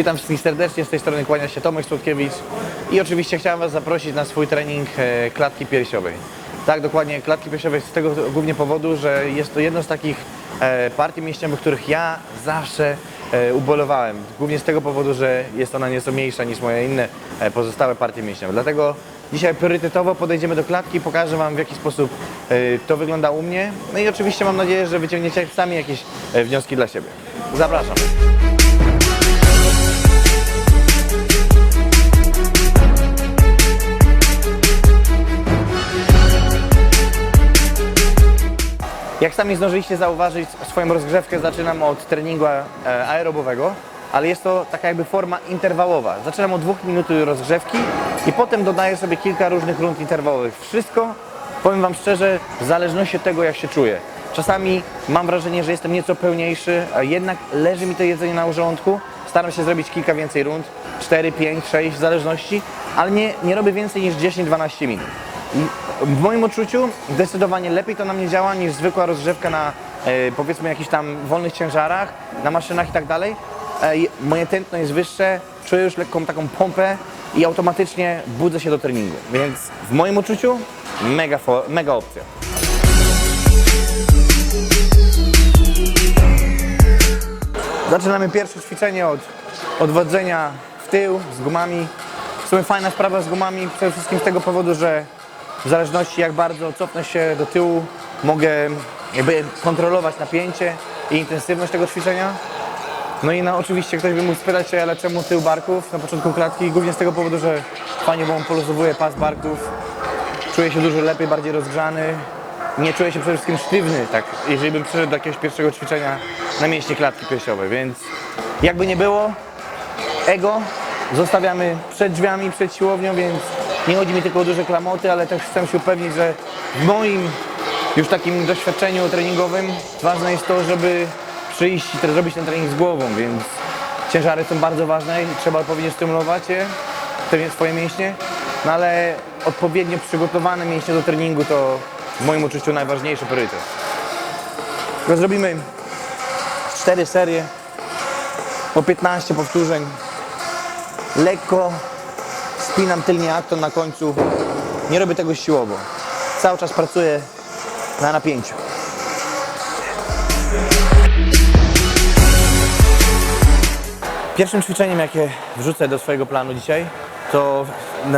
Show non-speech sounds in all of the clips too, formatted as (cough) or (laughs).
Witam wszystkich serdecznie, z tej strony kłania się Tomek Słodkiewicz i oczywiście chciałem Was zaprosić na swój trening e, klatki piersiowej. Tak, dokładnie, klatki piersiowej z tego głównie powodu, że jest to jedno z takich e, partii mięśniowych, których ja zawsze e, ubolewałem. Głównie z tego powodu, że jest ona nieco mniejsza niż moje inne pozostałe partie mięśniowe. Dlatego dzisiaj priorytetowo podejdziemy do klatki i pokażę Wam w jaki sposób to wygląda u mnie. No i oczywiście mam nadzieję, że wyciągniecie sami jakieś wnioski dla siebie. Zapraszam. Jak sami zdążyliście zauważyć, swoją rozgrzewkę zaczynam od treningu e, aerobowego, ale jest to taka jakby forma interwałowa. Zaczynam od dwóch minut rozgrzewki i potem dodaję sobie kilka różnych rund interwałowych. Wszystko, powiem Wam szczerze, w zależności od tego, jak się czuję. Czasami mam wrażenie, że jestem nieco pełniejszy, a jednak leży mi to jedzenie na żołądku. Staram się zrobić kilka więcej rund, 4, 5, 6 w zależności, ale nie, nie robię więcej niż 10-12 minut. W moim odczuciu zdecydowanie lepiej to na mnie działa niż zwykła rozgrzewka na e, powiedzmy jakichś tam wolnych ciężarach, na maszynach i tak dalej. E, moje tętno jest wyższe, czuję już lekką taką pompę i automatycznie budzę się do treningu. Więc w moim odczuciu mega, mega opcja. Zaczynamy pierwsze ćwiczenie od odwodzenia w tył z gumami. W sumie fajna sprawa z gumami, przede wszystkim z tego powodu, że w zależności jak bardzo cofnę się do tyłu, mogę jakby kontrolować napięcie i intensywność tego ćwiczenia. No i no, oczywiście ktoś by mógł spytać się, ale czemu tył barków na początku klatki? Głównie z tego powodu, że fajnie, bo on poluzowuje pas barków, czuję się dużo lepiej, bardziej rozgrzany. Nie czuję się przede wszystkim sztywny, tak, jeżeli bym przyszedł do jakiegoś pierwszego ćwiczenia na mięśnie klatki piersiowej, więc jakby nie było, ego zostawiamy przed drzwiami, przed siłownią, więc nie chodzi mi tylko o duże klamoty, ale też chcę się upewnić, że w moim już takim doświadczeniu treningowym ważne jest to, żeby przyjść i zrobić ten trening z głową, więc ciężary są bardzo ważne i trzeba odpowiednio stymulować je, te swoje mięśnie, no ale odpowiednio przygotowane mięśnie do treningu to w moim uczuciu najważniejszy priorytet. Zrobimy cztery serie po 15 powtórzeń. Lekko spinam tylnie akton na końcu. Nie robię tego siłowo. Cały czas pracuję na napięciu. Pierwszym ćwiczeniem, jakie wrzucę do swojego planu dzisiaj, to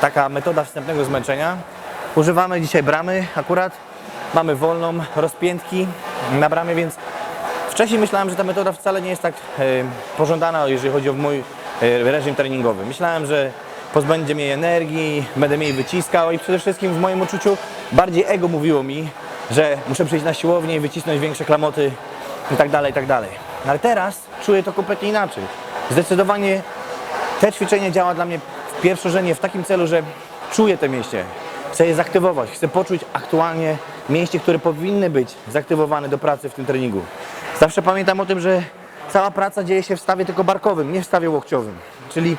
taka metoda wstępnego zmęczenia. Używamy dzisiaj bramy akurat. Mamy wolną, rozpiętki na bramie, więc wcześniej myślałem, że ta metoda wcale nie jest tak e, pożądana, jeżeli chodzi o mój e, reżim treningowy. Myślałem, że pozbędzie mnie energii, będę mniej wyciskał i przede wszystkim w moim uczuciu bardziej ego mówiło mi, że muszę przyjść na siłownię i wycisnąć większe klamoty i tak dalej, i tak dalej. No Ale teraz czuję to kompletnie inaczej. Zdecydowanie te ćwiczenie działa dla mnie w pierwszorzędnie w takim celu, że czuję te mięśnie. Chcę je zaktywować, chcę poczuć aktualnie mięśnie, które powinny być zaktywowane do pracy w tym treningu. Zawsze pamiętam o tym, że cała praca dzieje się w stawie tylko barkowym, nie w stawie łokciowym. Czyli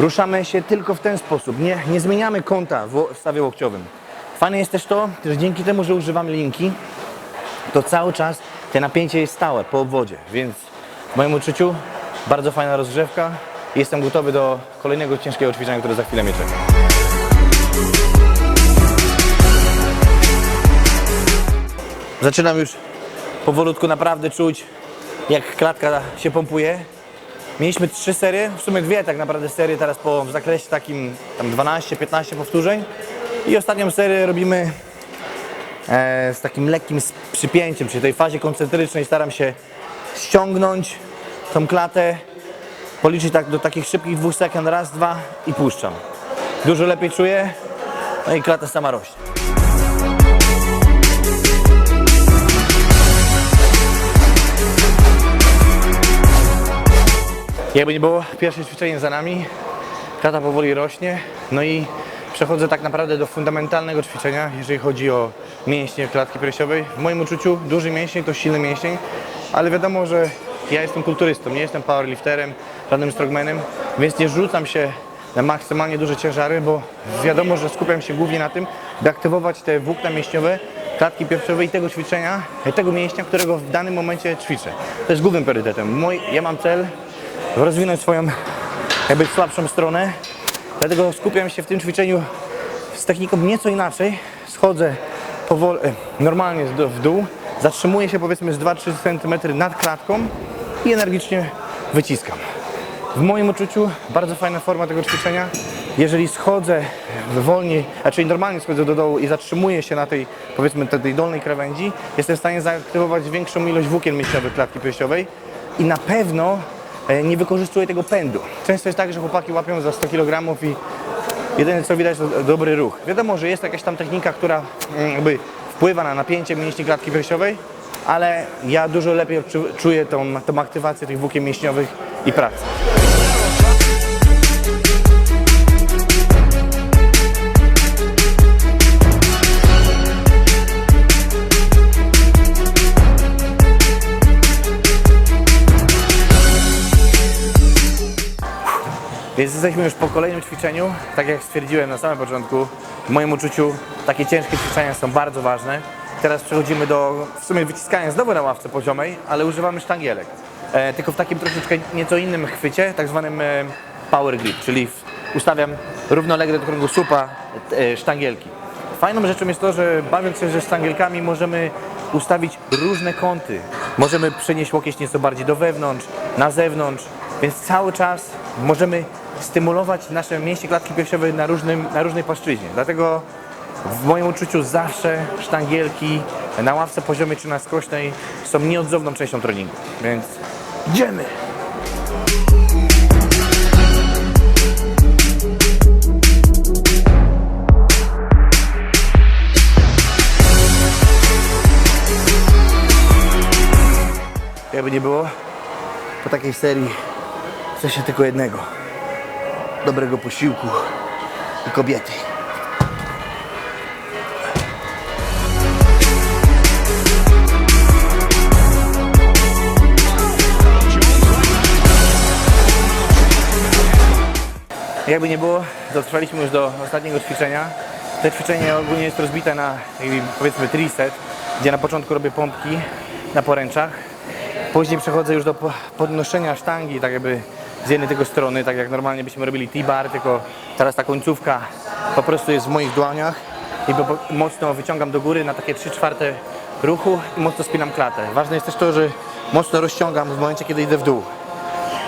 ruszamy się tylko w ten sposób, nie, nie zmieniamy kąta w, stawie łokciowym. Fajne jest też to, że dzięki temu, że używamy linki, to cały czas te napięcie jest stałe po obwodzie, więc w moim uczuciu bardzo fajna rozgrzewka. Jestem gotowy do kolejnego ciężkiego ćwiczenia, które za chwilę mnie czeka. Zaczynam już powolutku naprawdę czuć, jak klatka się pompuje. Mieliśmy trzy serie, w sumie dwie tak naprawdę serie teraz po zakresie takim tam 12-15 powtórzeń. I ostatnią serię robimy e, z takim lekkim przypięciem, czyli tej fazie koncentrycznej staram się ściągnąć tą klatę, policzyć tak do takich szybkich dwóch sekund, raz, dwa i puszczam. Dużo lepiej czuję, no i klata sama rośnie. Jakby nie było, pierwsze ćwiczenie za nami, klata powoli rośnie, no i przechodzę tak naprawdę do fundamentalnego ćwiczenia, jeżeli chodzi o mięśnie klatki piersiowej. W moim uczuciu duży mięsień to silny mięsień, ale wiadomo, że ja jestem kulturystą, nie jestem powerlifterem, żadnym strongmanem, więc nie rzucam się na maksymalnie duże ciężary, bo wiadomo, że skupiam się głównie na tym, by aktywować te włókna mięśniowe klatki piersiowej i tego ćwiczenia, tego mięśnia, którego w danym momencie ćwiczę. To jest głównym priorytetem. Mój, ja mam cel rozwinąć swoją jakby słabszą stronę. Dlatego skupiam się w tym ćwiczeniu z techniką nieco inaczej. Schodzę powoli, e, normalnie w dół, zatrzymuję się powiedzmy z 2-3 cm nad klatką i energicznie wyciskam. W moim uczuciu bardzo fajna forma tego ćwiczenia. Jeżeli schodzę wolniej, znaczy normalnie schodzę do dołu i zatrzymuję się na tej, powiedzmy, te- tej dolnej krawędzi, jestem w stanie zaaktywować większą ilość włókien mięśniowych klatki piersiowej i na pewno nie wykorzystuję tego pędu. Często jest tak, że chłopaki łapią za 100 kg i jedyne co widać to dobry ruch. Wiadomo, że jest jakaś tam technika, która mm, jakby wpływa na napięcie mięśni klatki piersiowej, ale ja dużo lepiej czuję tą, tą aktywację tych włókien mięśniowych i pracę. Więc jesteśmy już po kolejnym ćwiczeniu. Tak jak stwierdziłem na samym początku, w moim uczuciu takie ciężkie ćwiczenia są bardzo ważne. Teraz przechodzimy do w sumie wyciskania znowu na ławce poziomej, ale używamy sztangielek. E, tylko w takim troszeczkę nieco innym chwycie, tak zwanym e, power grip, czyli ustawiam równolegle do kręgosłupa e, sztangielki. Fajną rzeczą jest to, że bawiąc się ze sztangielkami możemy ustawić różne kąty. Możemy przenieść łokieć nieco bardziej do wewnątrz, na zewnątrz, więc cały czas możemy stymulować nasze mięśnie klatki piersiowej na, różnym, na różnej płaszczyźnie. Dlatego w moim uczuciu zawsze sztangielki na ławce poziomej czy na skośnej są nieodzowną częścią treningu. Więc idziemy! Jakby nie było, po takiej serii chce się tylko jednego. Dobrego posiłku i kobiety. Jakby nie było, dotrwaliśmy już do ostatniego ćwiczenia. To ćwiczenie ogólnie jest rozbite na powiedzmy triset, gdzie na początku robię pompki na poręczach. Później przechodzę już do po- podnoszenia sztangi, tak jakby z jednej tego strony, tak jak normalnie byśmy robili T-bar, tylko teraz ta końcówka po prostu jest w moich dłoniach i mocno wyciągam do góry na takie 3 czwarte ruchu i mocno spinam klatę. Ważne jest też to, że mocno rozciągam w momencie, kiedy idę w dół.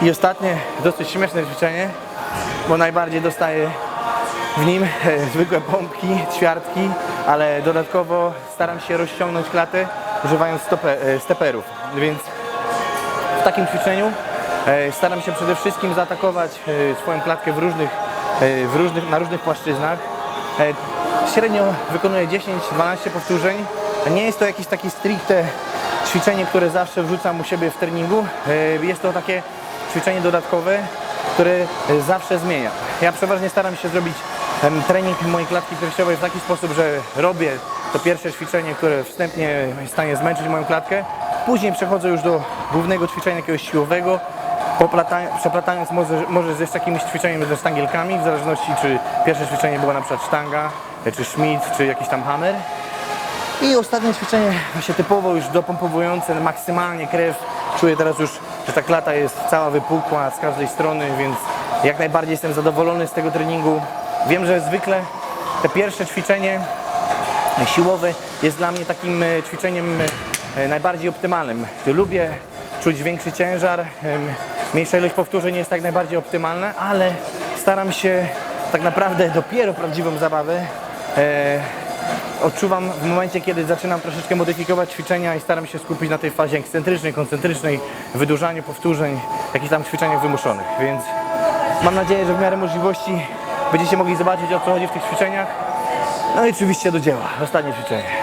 I ostatnie, dosyć śmieszne ćwiczenie, bo najbardziej dostaję w nim e, zwykłe pompki, ćwiartki, ale dodatkowo staram się rozciągnąć klatę używając stope, e, steperów. Więc w takim ćwiczeniu staram się przede wszystkim zaatakować e, swoją klatkę w różnych, e, w różnych, na różnych płaszczyznach. E, Średnio wykonuję 10-12 powtórzeń. Nie jest to jakieś takie stricte ćwiczenie, które zawsze wrzucam u siebie w treningu. E, Jest to takie ćwiczenie dodatkowe, które e, zawsze zmieniam. Ja przeważnie staram się zrobić trening mojej klatki piersiowej w taki sposób, że robię to pierwsze ćwiczenie, które wstępnie jest w stanie zmęczyć moją klatkę. Później przechodzę już do głównego ćwiczenia jakiegoś siłowego, przeplatając może, może z jakimiś ćwiczeniem ze sztangielkami, w zależności czy pierwsze ćwiczenie było na przykład sztanga, e, czy Schmidt, czy jakiś tam hammer. I ostatnie ćwiczenie właśnie typowo już dopompowujące maksymalnie krew. Czuję teraz już, że ta klata jest cała wypukła z każdej strony, więc jak najbardziej jestem zadowolony z tego treningu. Wiem, że zwykle te pierwsze ćwiczenie siłowe jest dla mnie takim e, ćwiczeniem e, najbardziej optymalnym. Lubię czuć większy ciężar, mniejsza ilość powtórzeń jest tak najbardziej optymalna, ale staram się tak naprawdę dopiero prawdziwą zabawę e, odczuwam w momencie, kiedy zaczynam troszeczkę modyfikować ćwiczenia i staram się skupić na tej fazie ekscentrycznej, koncentrycznej, wydłużaniu powtórzeń, jakichś tam ćwiczeniach wymuszonych, więc mam nadzieję, że w miarę możliwości będziecie mogli zobaczyć o co chodzi w tych ćwiczeniach. No i oczywiście do dzieła. Ostatnie ćwiczenie.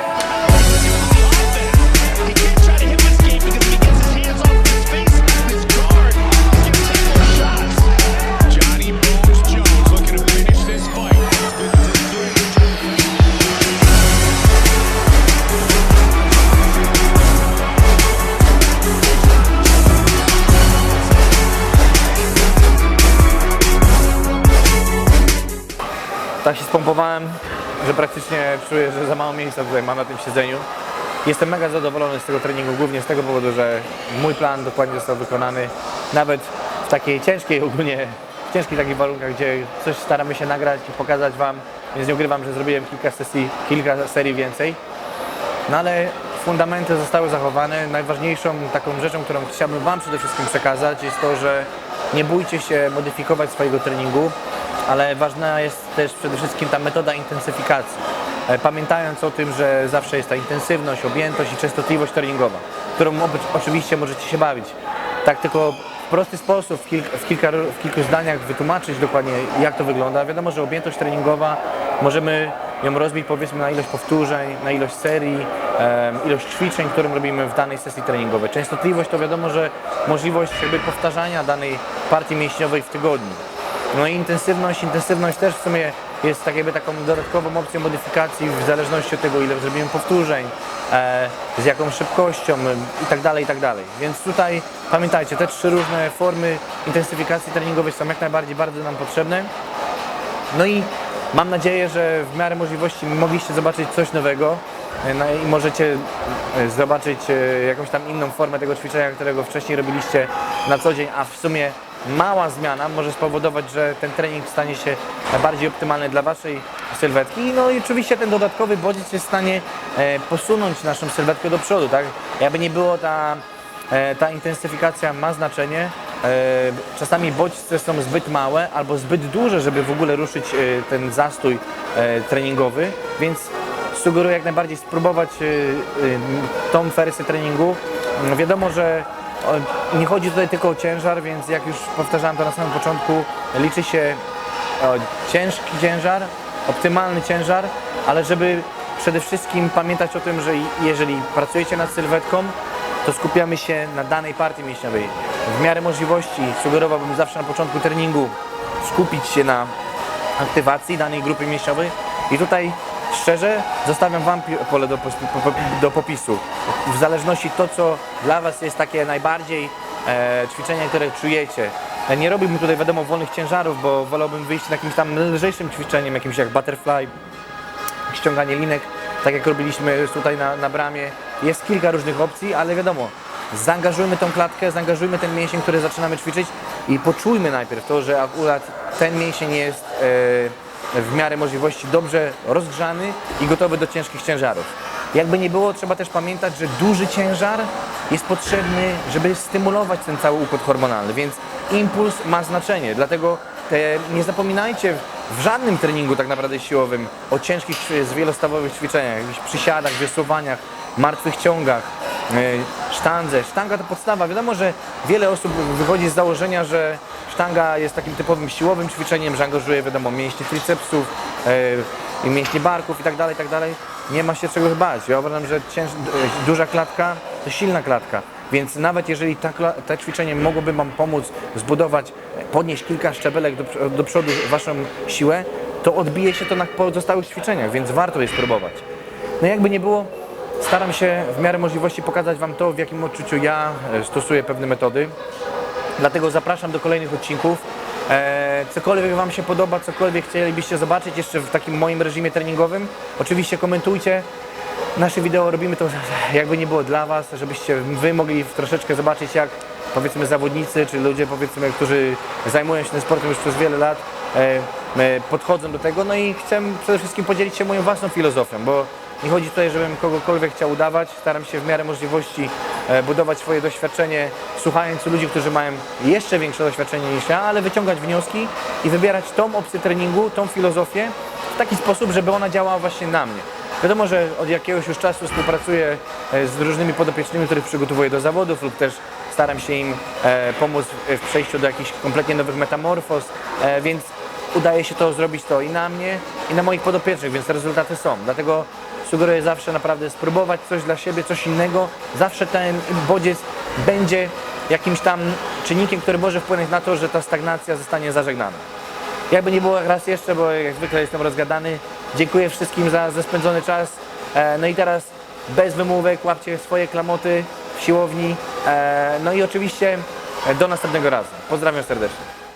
Tak się spompowałem, że praktycznie czuję, że za mało miejsca tutaj mam na tym siedzeniu. Jestem mega zadowolony z tego treningu, głównie z tego powodu, że mój plan dokładnie został wykonany. Nawet w takiej ciężkiej ogólnie, w ciężkich takich warunkach, gdzie coś staramy się nagrać i pokazać Wam, więc nie ukrywam, że zrobiłem kilka sesji, kilka serii więcej. No ale fundamenty zostały zachowane. Najważniejszą taką rzeczą, którą chciałbym Wam przede wszystkim przekazać jest to, że nie bójcie się modyfikować swojego treningu, ale ważna jest też przede wszystkim ta metoda intensyfikacji. E, Pamiętając o tym, że zawsze jest ta intensywność, objętość i częstotliwość treningowa, którą oczywiście możecie się bawić. Tak tylko w prosty sposób, w, kilk, w, kilka, w kilku zdaniach wytłumaczyć dokładnie jak to wygląda. Wiadomo, że objętość treningowa możemy ją rozbić powiedzmy na ilość powtórzeń, na ilość serii, ilość ćwiczeń, którą robimy w danej sesji treningowej. Częstotliwość to wiadomo, że możliwość jakby powtarzania danej partii mięśniowej w tygodniu. No i intensywność, intensywność też w sumie jest tak jakby taką dodatkową opcją modyfikacji w zależności od tego, ile zrobimy powtórzeń, e, z jaką szybkością e, i tak dalej, i tak dalej. Więc tutaj pamiętajcie, te trzy różne formy intensyfikacji treningowej są jak najbardziej bardzo nam potrzebne. No i mam nadzieję, że w miarę możliwości mogliście zobaczyć coś nowego no i możecie e, zobaczyć jakąś tam inną formę tego ćwiczenia, którego wcześniej robiliście na co dzień, a w sumie mała zmiana może spowodować, że ten trening stanie się bardziej optymalny dla Waszej sylwetki. No i oczywiście ten dodatkowy bodziec jest w stanie e, posunąć naszą sylwetkę do przodu, tak? Jakby nie było ta E, ta intensyfikacja ma znaczenie. E, Czasami bodźce są zbyt małe albo zbyt duże, żeby w ogóle ruszyć ten zastój treningowy, więc sugeruję jak najbardziej spróbować tą wersję treningu. Mm, Wiadomo, że nie chodzi tutaj tylko o ciężar, więc jak już powtarzałem to na samym początku, liczy się ciężki ciężar, optymalny ciężar, ale żeby przede wszystkim pamiętać o tym, że jeżeli pracujecie nad sylwetką, to skupiamy się na danej partii mięśniowej. W miarę możliwości sugerowałbym zawsze na początku treningu skupić się na aktywacji danej grupy mięśniowej i tutaj szczerze zostawiam Wam pole do, do popisu. W zależności to, co dla Was jest takie najbardziej e, ćwiczenie, które czujecie. Nie robiłbym tutaj wiadomo wolnych ciężarów, bo wolałbym wyjść na jakimś tam lżejszym ćwiczeniem, jakimś jak butterfly, ściąganie linek, tak jak robiliśmy tutaj na, na bramie. Jest kilka różnych opcji, ale wiadomo, zaangażujmy tą klatkę, zaangażujmy ten mięsień, który zaczynamy ćwiczyć i poczujmy najpierw to, że akurat ten mięsień jest e, w miarę możliwości dobrze rozgrzany i gotowy do ciężkich ciężarów. Jakby nie było, trzeba też pamiętać, że duży ciężar jest potrzebny, żeby stymulować ten cały układ hormonalny, więc impuls ma znaczenie, dlatego te, nie zapominajcie w żadnym treningu tak naprawdę siłowym o ciężkich, ćwi- zwielostawowych ćwiczeniach, jakichś przysiadach, wiosłowaniach, martwych ciągach, sztandze. Sztanga to podstawa. Wiadomo, że wiele osób wychodzi z założenia, że sztanga jest takim typowym siłowym ćwiczeniem, że angażuje, wiadomo, mięśnie tricepsów, i mięśnie barków i tak dalej, i tak. Nie ma się czego bać. Ja uważam, że cięż, yy, duża klatka to silna klatka. Więc nawet jeżeli te ćwiczenie mogłoby Wam pomóc zbudować, podnieść kilka szczebelek do, do przodu Waszą siłę, to odbije się to na pozostałych ćwiczeniach, więc warto je spróbować. No jakby nie było, staram się w miarę możliwości pokazać Wam to, w jakim odczuciu ja e, stosuję pewne metody. Dlatego zapraszam do kolejnych odcinków. E, cokolwiek Wam się podoba, cokolwiek chcielibyście zobaczyć jeszcze w takim moim reżimie treningowym, oczywiście komentujcie. Nasze wideo robimy to (laughs) jakby nie było dla Was, żebyście Wy mogli troszeczkę zobaczyć jak powiedzmy zawodnicy, czy ludzie powiedzmy, którzy zajmują się tym sportem już przez wiele lat, e, podchodzą do tego. No i chcę przede wszystkim podzielić się moją własną filozofią, bo nie chodzi tutaj, żebym kogokolwiek chciał udawać. Staram się w miarę możliwości e, budować swoje doświadczenie, słuchając ludzi, którzy mają jeszcze większe doświadczenie niż ja, ale wyciągać wnioski i wybierać tą opcję treningu, tą filozofię w taki sposób, żeby ona działała właśnie na mnie. Wiadomo, że od jakiegoś już czasu współpracuję e, z różnymi podopiecznymi, których przygotowuję do zawodów lub też staram się im e, pomóc w przejściu do jakichś kompletnie nowych metamorfoz, więc udaje się to zrobić to i na mnie, i na moich podopiecznych, więc rezultaty są. Dlatego sugeruję zawsze naprawdę spróbować coś dla siebie, coś innego. Zawsze ten bodziec będzie jakimś tam czynnikiem, który może wpłynąć na to, że ta stagnacja zostanie zażegnana. Jakby nie było raz jeszcze, bo jak zwykle jestem rozgadany. Dziękuję wszystkim za, za spędzony czas. E, no i teraz bez wymówek łapcie swoje klamoty w siłowni. E, no i oczywiście do następnego razu. Pozdrawiam serdecznie.